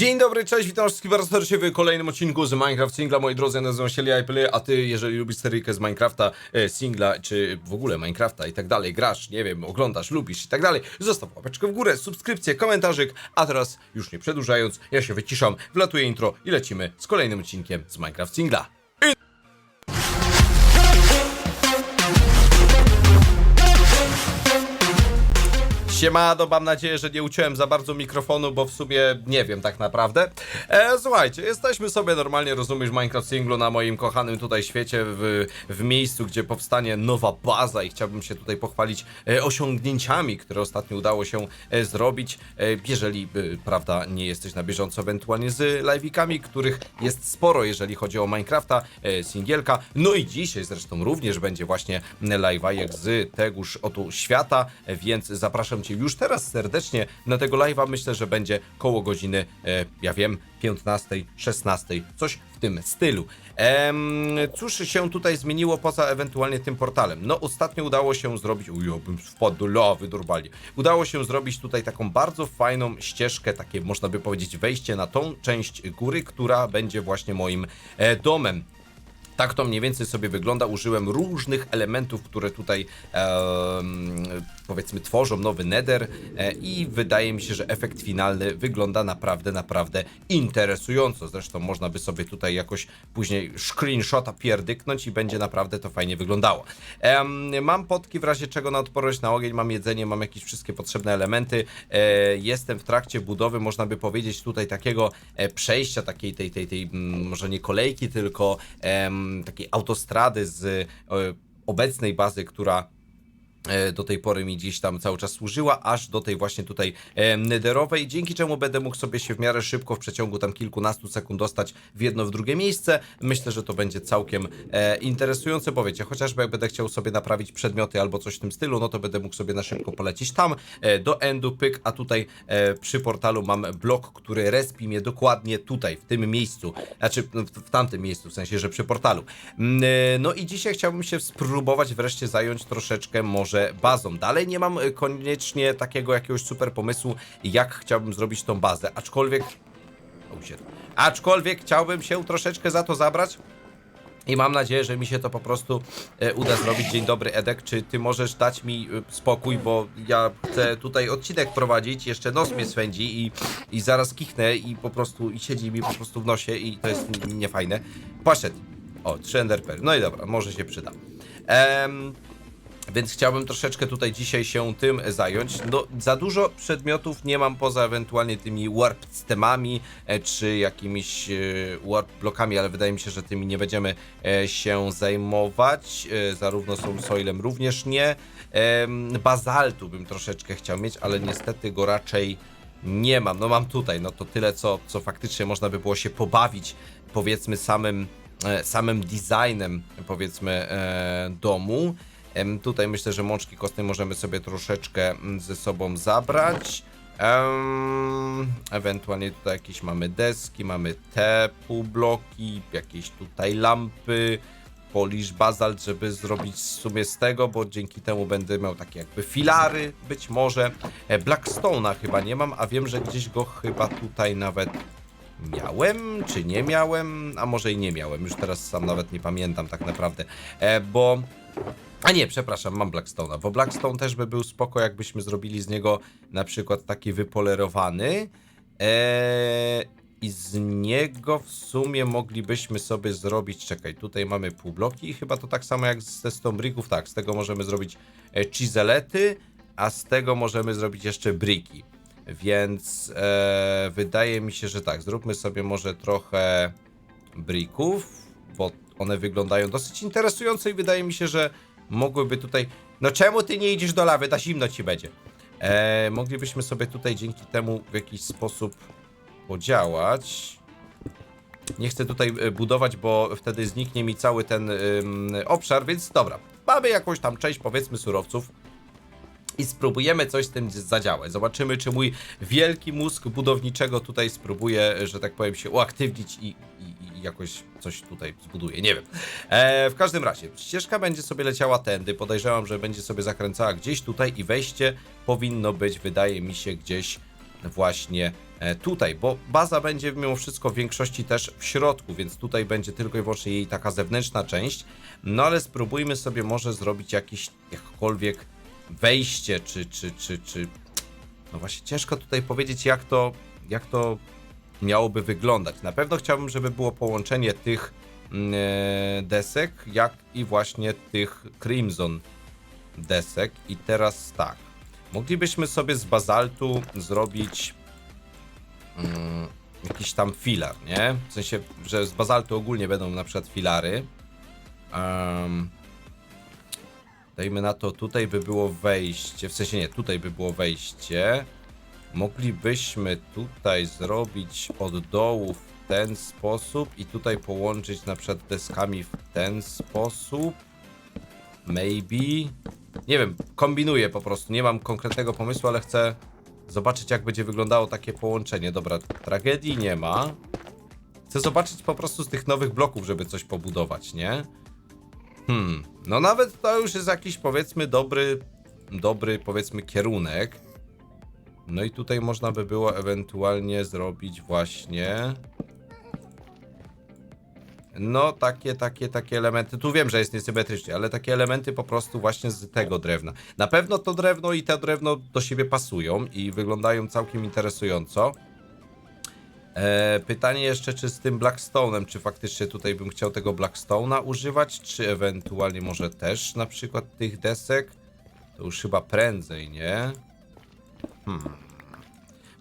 Dzień dobry, cześć, witam wszystkich bardzo serdecznie w kolejnym odcinku z Minecraft Singla. Moi drodzy, ja nazywam się Liaply, a ty, jeżeli lubisz seryjkę z Minecrafta, e, Singla, czy w ogóle Minecrafta i tak dalej, grasz, nie wiem, oglądasz, lubisz i tak dalej, zostaw łapeczkę w górę, subskrypcję, komentarzyk, a teraz, już nie przedłużając, ja się wyciszam, wlatuje intro i lecimy z kolejnym odcinkiem z Minecraft Singla. Siemano, mam nadzieję, że nie uciąłem za bardzo mikrofonu, bo w sumie nie wiem tak naprawdę. E, słuchajcie, jesteśmy sobie normalnie, rozumiesz, Minecraft Singlu na moim kochanym tutaj świecie, w, w miejscu, gdzie powstanie nowa baza i chciałbym się tutaj pochwalić e, osiągnięciami, które ostatnio udało się e, zrobić. E, jeżeli, e, prawda, nie jesteś na bieżąco ewentualnie z live'ikami, których jest sporo, jeżeli chodzi o Minecrafta, e, singielka. No i dzisiaj zresztą również będzie właśnie live'ajek z tegoż oto świata, e, więc zapraszam Cię już teraz serdecznie na tego live'a. Myślę, że będzie koło godziny, e, ja wiem, 15, 16, coś w tym stylu. Em, cóż się tutaj zmieniło poza ewentualnie tym portalem? No, ostatnio udało się zrobić. Uj, ja bym wpadł do lawy. Udało się zrobić tutaj taką bardzo fajną ścieżkę, takie można by powiedzieć wejście na tą część góry, która będzie właśnie moim e, domem. Tak to mniej więcej sobie wygląda. Użyłem różnych elementów, które tutaj em, powiedzmy tworzą nowy nether e, i wydaje mi się, że efekt finalny wygląda naprawdę, naprawdę interesująco. Zresztą można by sobie tutaj jakoś później screenshota pierdyknąć i będzie naprawdę to fajnie wyglądało. Em, mam potki w razie czego na odporność na ogień, mam jedzenie, mam jakieś wszystkie potrzebne elementy. E, jestem w trakcie budowy, można by powiedzieć tutaj takiego e, przejścia, takiej tej, tej, tej mm, może nie kolejki, tylko em, takiej autostrady z e, obecnej bazy, która do tej pory mi gdzieś tam cały czas służyła, aż do tej właśnie tutaj e, nederowej, dzięki czemu będę mógł sobie się w miarę szybko w przeciągu tam kilkunastu sekund dostać w jedno, w drugie miejsce. Myślę, że to będzie całkiem e, interesujące, bo wiecie, chociażby jak będę chciał sobie naprawić przedmioty albo coś w tym stylu, no to będę mógł sobie na szybko polecieć tam, e, do endu, pyk, a tutaj e, przy portalu mam blok, który respi mnie dokładnie tutaj, w tym miejscu, znaczy no, w, w tamtym miejscu, w sensie, że przy portalu. Mm, e, No i dzisiaj chciałbym się spróbować wreszcie zająć troszeczkę może bazą. Dalej nie mam e, koniecznie takiego jakiegoś super pomysłu, jak chciałbym zrobić tą bazę, aczkolwiek... Oh. Aczkolwiek chciałbym się troszeczkę za to zabrać. I mam nadzieję, że mi się to po prostu e, uda zrobić. Dzień dobry, Edek. Czy ty możesz dać mi e, spokój, bo ja chcę tutaj odcinek prowadzić, jeszcze nos mnie swędzi i, i zaraz kichnę i po prostu i siedzi mi po prostu w nosie i to jest niefajne. Poszedł. O, trzy enderpearl. No i dobra, może się przyda. Em, więc chciałbym troszeczkę tutaj dzisiaj się tym zająć. No, za dużo przedmiotów nie mam poza ewentualnie tymi warp stemami e, czy jakimiś e, warp blokami, ale wydaje mi się, że tymi nie będziemy e, się zajmować. Zarówno są soilem również nie. Bazaltu bym troszeczkę chciał mieć, ale niestety go raczej nie mam. No mam tutaj, no to tyle, co, co faktycznie można by było się pobawić, powiedzmy samym, samym designem, powiedzmy, domu. Tutaj myślę, że mączki kostnej możemy sobie troszeczkę mm, ze sobą zabrać. Ewentualnie tutaj jakieś mamy deski, mamy te półbloki, jakieś tutaj lampy, polisz bazalt, żeby zrobić w sumie z tego, bo dzięki temu będę miał takie jakby filary, być może. E, Blackstone'a chyba nie mam, a wiem, że gdzieś go chyba tutaj nawet miałem, czy nie miałem, a może i nie miałem, już teraz sam nawet nie pamiętam tak naprawdę, e, bo... A nie, przepraszam, mam Blackstone'a, bo Blackstone też by był spoko, jakbyśmy zrobili z niego na przykład taki wypolerowany. Eee, I z niego w sumie moglibyśmy sobie zrobić, czekaj, tutaj mamy półbloki i chyba to tak samo jak ze Stonebricków, tak, z tego możemy zrobić e, chiselety, a z tego możemy zrobić jeszcze briki. Więc e, wydaje mi się, że tak, zróbmy sobie może trochę brików, bo one wyglądają dosyć interesująco i wydaje mi się, że mogłyby tutaj... No czemu ty nie idziesz do lawy? Na zimno ci będzie. E, moglibyśmy sobie tutaj dzięki temu w jakiś sposób podziałać. Nie chcę tutaj e, budować, bo wtedy zniknie mi cały ten ym, obszar, więc dobra. Mamy jakąś tam część, powiedzmy, surowców i spróbujemy coś z tym zadziałać. Zobaczymy, czy mój wielki mózg budowniczego tutaj spróbuje, że tak powiem, się uaktywnić i jakoś coś tutaj zbuduje. Nie wiem. E, w każdym razie, ścieżka będzie sobie leciała tędy. Podejrzewam, że będzie sobie zakręcała gdzieś tutaj i wejście powinno być, wydaje mi się, gdzieś właśnie e, tutaj, bo baza będzie mimo wszystko w większości też w środku, więc tutaj będzie tylko i wyłącznie jej taka zewnętrzna część. No ale spróbujmy sobie może zrobić jakieś jakkolwiek wejście, czy, czy, czy, czy... No właśnie ciężko tutaj powiedzieć, jak to, jak to miałoby wyglądać. Na pewno chciałbym, żeby było połączenie tych mm, e, desek, jak i właśnie tych Crimson desek. I teraz tak. Moglibyśmy sobie z bazaltu zrobić mm, jakiś tam filar, nie? W sensie, że z bazaltu ogólnie będą na przykład filary. Em, dajmy na to, tutaj by było wejście, w sensie nie, tutaj by było wejście. Moglibyśmy tutaj zrobić od dołu w ten sposób i tutaj połączyć na przykład deskami w ten sposób. Maybe. Nie wiem, kombinuję po prostu. Nie mam konkretnego pomysłu, ale chcę zobaczyć, jak będzie wyglądało takie połączenie. Dobra, tragedii nie ma. Chcę zobaczyć po prostu z tych nowych bloków, żeby coś pobudować, nie? Hmm, no nawet to już jest jakiś powiedzmy dobry, dobry powiedzmy kierunek. No i tutaj można by było ewentualnie zrobić właśnie... No, takie, takie, takie elementy. Tu wiem, że jest niesymetrycznie, ale takie elementy po prostu właśnie z tego drewna. Na pewno to drewno i to drewno do siebie pasują i wyglądają całkiem interesująco. E, pytanie jeszcze, czy z tym Blackstone'em, czy faktycznie tutaj bym chciał tego Blackstone'a używać, czy ewentualnie może też na przykład tych desek? To już chyba prędzej, nie?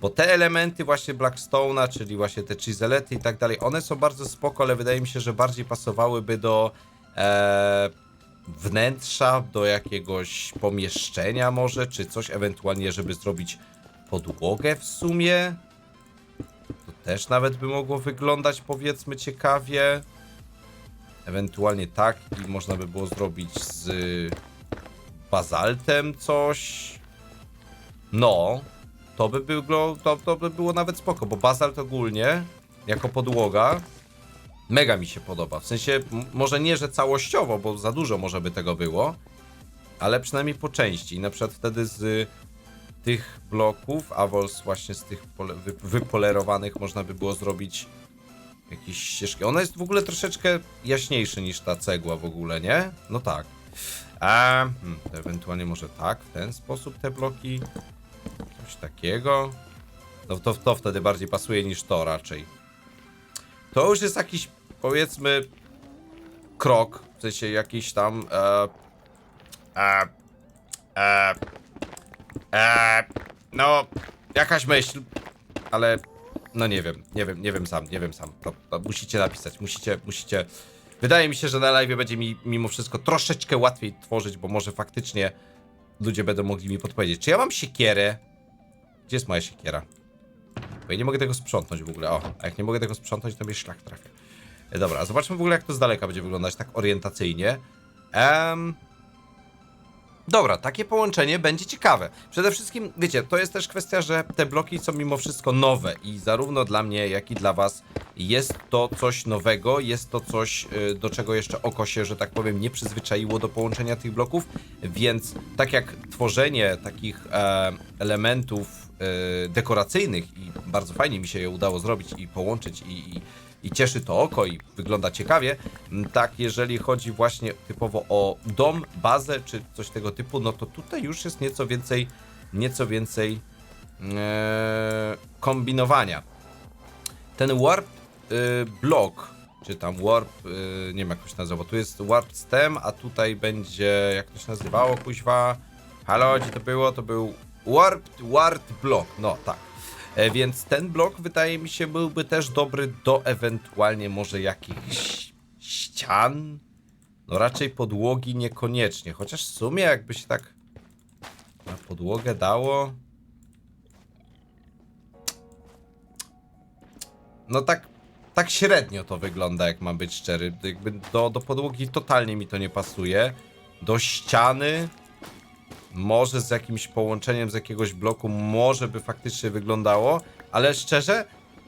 Bo te elementy właśnie Blackstone'a, czyli właśnie te chiselety i tak dalej, one są bardzo spoko, ale wydaje mi się, że bardziej pasowałyby do e, wnętrza, do jakiegoś pomieszczenia może, czy coś ewentualnie, żeby zrobić podłogę w sumie. To też nawet by mogło wyglądać powiedzmy ciekawie. Ewentualnie tak i można by było zrobić z bazaltem coś. No, to by, było, to, to by było nawet spoko, bo bazalt ogólnie, jako podłoga, mega mi się podoba. W sensie, może nie, że całościowo, bo za dużo może by tego było, ale przynajmniej po części. Na przykład wtedy z tych bloków, a właśnie z tych pole, wy, wypolerowanych można by było zrobić jakieś ścieżki. Ona jest w ogóle troszeczkę jaśniejsza niż ta cegła w ogóle, nie? No tak. A, hmm, ewentualnie może tak, w ten sposób te bloki. Coś takiego. No to, to wtedy bardziej pasuje niż to raczej. To już jest jakiś, powiedzmy, krok, w sensie jakiś tam. E, e, e, e, no, jakaś myśl, ale no nie wiem, nie wiem, nie wiem sam, nie wiem sam. To, to musicie napisać, musicie, musicie. Wydaje mi się, że na live będzie mi mimo wszystko troszeczkę łatwiej tworzyć, bo może faktycznie ludzie będą mogli mi podpowiedzieć. Czy ja mam siekierę? Gdzie jest moja siekiera? Bo ja nie mogę tego sprzątnąć w ogóle. O, a jak nie mogę tego sprzątnąć, to mnie szlak trafia. E, Dobra, zobaczmy w ogóle, jak to z daleka będzie wyglądać, tak orientacyjnie. Em... Dobra, takie połączenie będzie ciekawe. Przede wszystkim, wiecie, to jest też kwestia, że te bloki są mimo wszystko nowe i zarówno dla mnie, jak i dla was jest to coś nowego, jest to coś, y, do czego jeszcze oko się, że tak powiem, nie przyzwyczaiło do połączenia tych bloków, więc tak jak tworzenie takich e, elementów e, dekoracyjnych i bardzo fajnie mi się je udało zrobić i połączyć i, i, i cieszy to oko i wygląda ciekawie, m, tak jeżeli chodzi właśnie typowo o dom, bazę czy coś tego typu, no to tutaj już jest nieco więcej, nieco więcej e, kombinowania. Ten warp y, block, czy tam warp, y, nie wiem jak to się nazywa, tu jest warp stem, a tutaj będzie, jak to się nazywało, kuźwa, halo, gdzie to było? To był warp, warp block, no tak. E, więc ten blok wydaje mi się byłby też dobry do ewentualnie może jakichś ścian, no raczej podłogi niekoniecznie, chociaż w sumie jakby się tak na podłogę dało, No tak, tak średnio to wygląda, jak mam być szczery. Jakby do, do podłogi totalnie mi to nie pasuje. Do ściany może z jakimś połączeniem z jakiegoś bloku może by faktycznie wyglądało, ale szczerze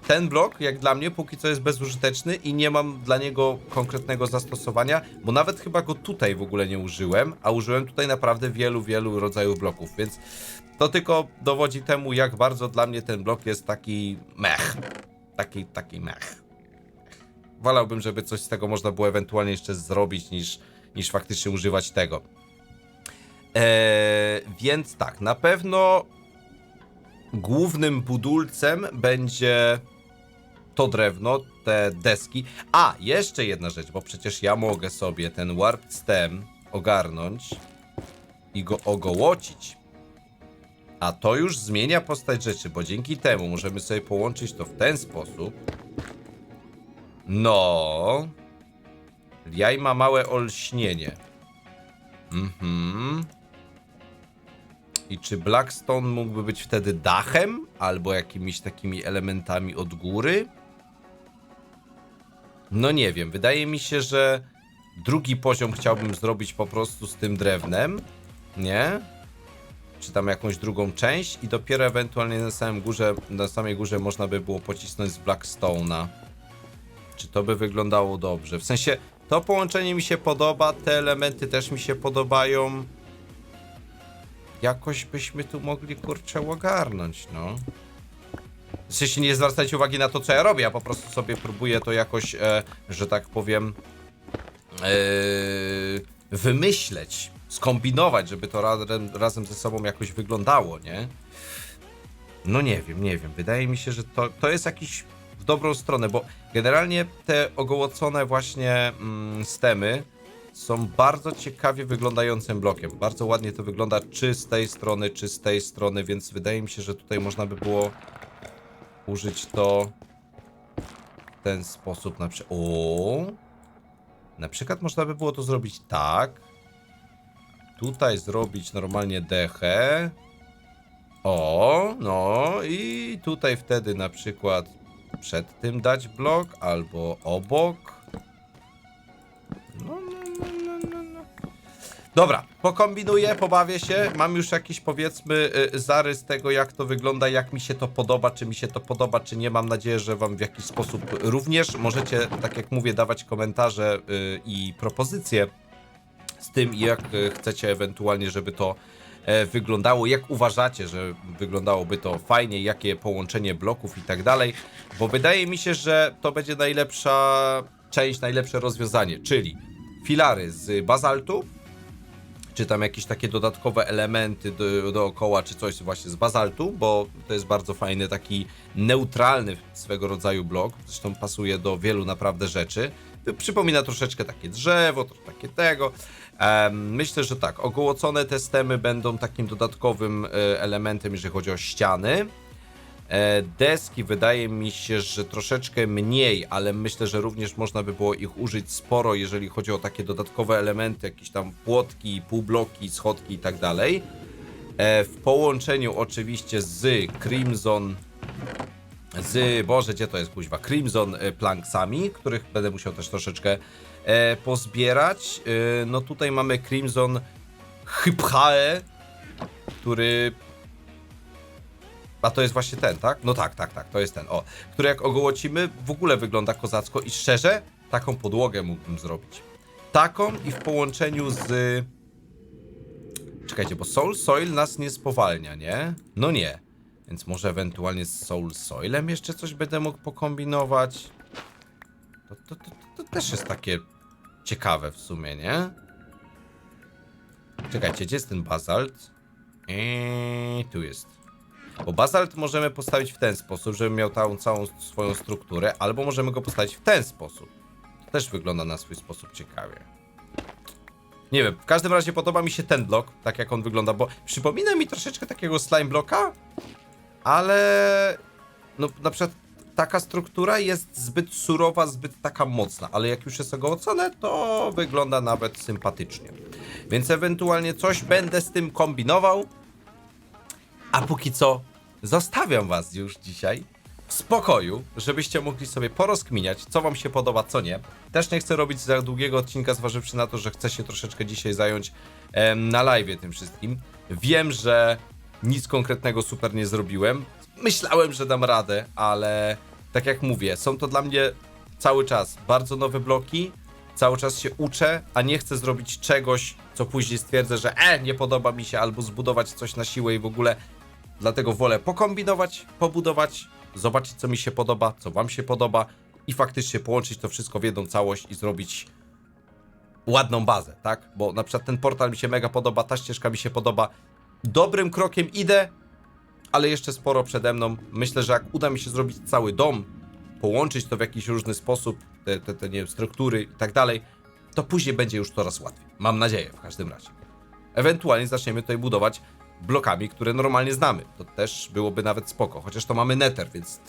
ten blok, jak dla mnie, póki co jest bezużyteczny i nie mam dla niego konkretnego zastosowania, bo nawet chyba go tutaj w ogóle nie użyłem, a użyłem tutaj naprawdę wielu, wielu rodzajów bloków, więc to tylko dowodzi temu, jak bardzo dla mnie ten blok jest taki mech. Taki, taki mech. Wolałbym, żeby coś z tego można było ewentualnie jeszcze zrobić, niż, niż faktycznie używać tego. Eee, więc tak, na pewno głównym budulcem będzie to drewno, te deski. A, jeszcze jedna rzecz, bo przecież ja mogę sobie ten warp stem ogarnąć i go ogołocić. A to już zmienia postać rzeczy, bo dzięki temu możemy sobie połączyć to w ten sposób. No. Jaj ma małe olśnienie. Mhm. I czy Blackstone mógłby być wtedy dachem? Albo jakimiś takimi elementami od góry? No nie wiem. Wydaje mi się, że drugi poziom chciałbym zrobić po prostu z tym drewnem. Nie? Czy tam jakąś drugą część i dopiero ewentualnie na samym górze, na samej górze można by było pocisnąć z Blackstone'a. Czy to by wyglądało dobrze? W sensie, to połączenie mi się podoba, te elementy też mi się podobają. Jakoś byśmy tu mogli kurczę ogarnąć, no. W sensie nie zwracajcie uwagi na to, co ja robię, ja po prostu sobie próbuję to jakoś, e, że tak powiem, e, wymyśleć, skombinować, żeby to razem, razem ze sobą jakoś wyglądało, nie? No nie wiem, nie wiem. Wydaje mi się, że to, to jest jakiś w dobrą stronę, bo generalnie te ogołocone właśnie mm, stemy są bardzo ciekawie wyglądającym blokiem. Bardzo ładnie to wygląda, czy z tej strony, czy z tej strony, więc wydaje mi się, że tutaj można by było użyć to w ten sposób na przykład. O! Na przykład można by było to zrobić tak. Tutaj zrobić normalnie dechę. O, no i tutaj wtedy na przykład przed tym dać blok albo obok. Dobra, pokombinuję, pobawię się. Mam już jakiś powiedzmy y, zarys tego, jak to wygląda, jak mi się to podoba, czy mi się to podoba, czy nie. Mam nadzieję, że Wam w jakiś sposób również możecie, tak jak mówię, dawać komentarze y, i propozycje z tym, jak e, chcecie ewentualnie, żeby to e, wyglądało, jak uważacie, że wyglądałoby to fajnie, jakie połączenie bloków i tak dalej, bo wydaje mi się, że to będzie najlepsza część, najlepsze rozwiązanie, czyli filary z bazaltu, czy tam jakieś takie dodatkowe elementy do, dookoła, czy coś właśnie z bazaltu, bo to jest bardzo fajny, taki neutralny swego rodzaju blok, zresztą pasuje do wielu naprawdę rzeczy. Przypomina troszeczkę takie drzewo, takie tego. Myślę, że tak, ogołocone te stemy będą takim dodatkowym e, elementem, jeżeli chodzi o ściany. E, Deski wydaje mi się, że troszeczkę mniej, ale myślę, że również można by było ich użyć sporo, jeżeli chodzi o takie dodatkowe elementy, jakieś tam płotki, półbloki, schodki i tak dalej. E, W połączeniu oczywiście z Crimson, z, Boże, gdzie to jest kuźwa, Crimson e, Planksami, których będę musiał też troszeczkę pozbierać. No tutaj mamy Crimson Hyphae, który a to jest właśnie ten, tak? No tak, tak, tak, to jest ten. O, który jak ogołocimy, w ogóle wygląda kozacko i szczerze, taką podłogę mógłbym zrobić. Taką i w połączeniu z. Czekajcie, bo Soul Soil nas nie spowalnia, nie? No nie. Więc może ewentualnie z Soul Soilem jeszcze coś będę mógł pokombinować. To, to, to, to też jest takie ciekawe w sumie, nie? Czekajcie, gdzie jest ten bazalt? Eee, tu jest. Bo bazalt możemy postawić w ten sposób, żeby miał tą całą swoją strukturę, albo możemy go postawić w ten sposób. To też wygląda na swój sposób ciekawie. Nie wiem, w każdym razie podoba mi się ten blok, tak jak on wygląda, bo przypomina mi troszeczkę takiego slime bloka, ale no na przykład taka struktura jest zbyt surowa, zbyt taka mocna, ale jak już jest ogołocone, to wygląda nawet sympatycznie. Więc ewentualnie coś będę z tym kombinował. A póki co zostawiam was już dzisiaj w spokoju, żebyście mogli sobie porozkminiać, co wam się podoba, co nie. Też nie chcę robić za długiego odcinka, zważywszy na to, że chcę się troszeczkę dzisiaj zająć em, na live tym wszystkim. Wiem, że nic konkretnego super nie zrobiłem. Myślałem, że dam radę, ale tak jak mówię, są to dla mnie cały czas bardzo nowe bloki, cały czas się uczę, a nie chcę zrobić czegoś, co później stwierdzę, że e, nie podoba mi się, albo zbudować coś na siłę i w ogóle. Dlatego wolę pokombinować, pobudować, zobaczyć, co mi się podoba, co wam się podoba i faktycznie połączyć to wszystko w jedną całość i zrobić ładną bazę, tak? Bo na przykład ten portal mi się mega podoba, ta ścieżka mi się podoba. Dobrym krokiem idę, ale jeszcze sporo przede mną. Myślę, że jak uda mi się zrobić cały dom, połączyć to w jakiś różny sposób, te, te, te nie wiem, struktury i tak dalej, to później będzie już coraz łatwiej. Mam nadzieję w każdym razie. Ewentualnie zaczniemy tutaj budować blokami, które normalnie znamy. To też byłoby nawet spoko, chociaż to mamy nether, więc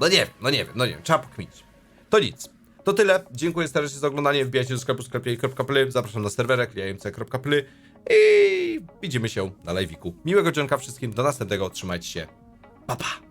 no nie wiem, no nie wiem, no nie wiem, trzeba pokminić. To nic. To tyle. Dziękuję serdecznie za oglądanie. Wbijajcie do sklepu sklepie.pl. Zapraszam na serwerek jmc.pl i widzimy się na live'iku. Miłego dzionka wszystkim. Do następnego. Trzymajcie się. Pa, pa.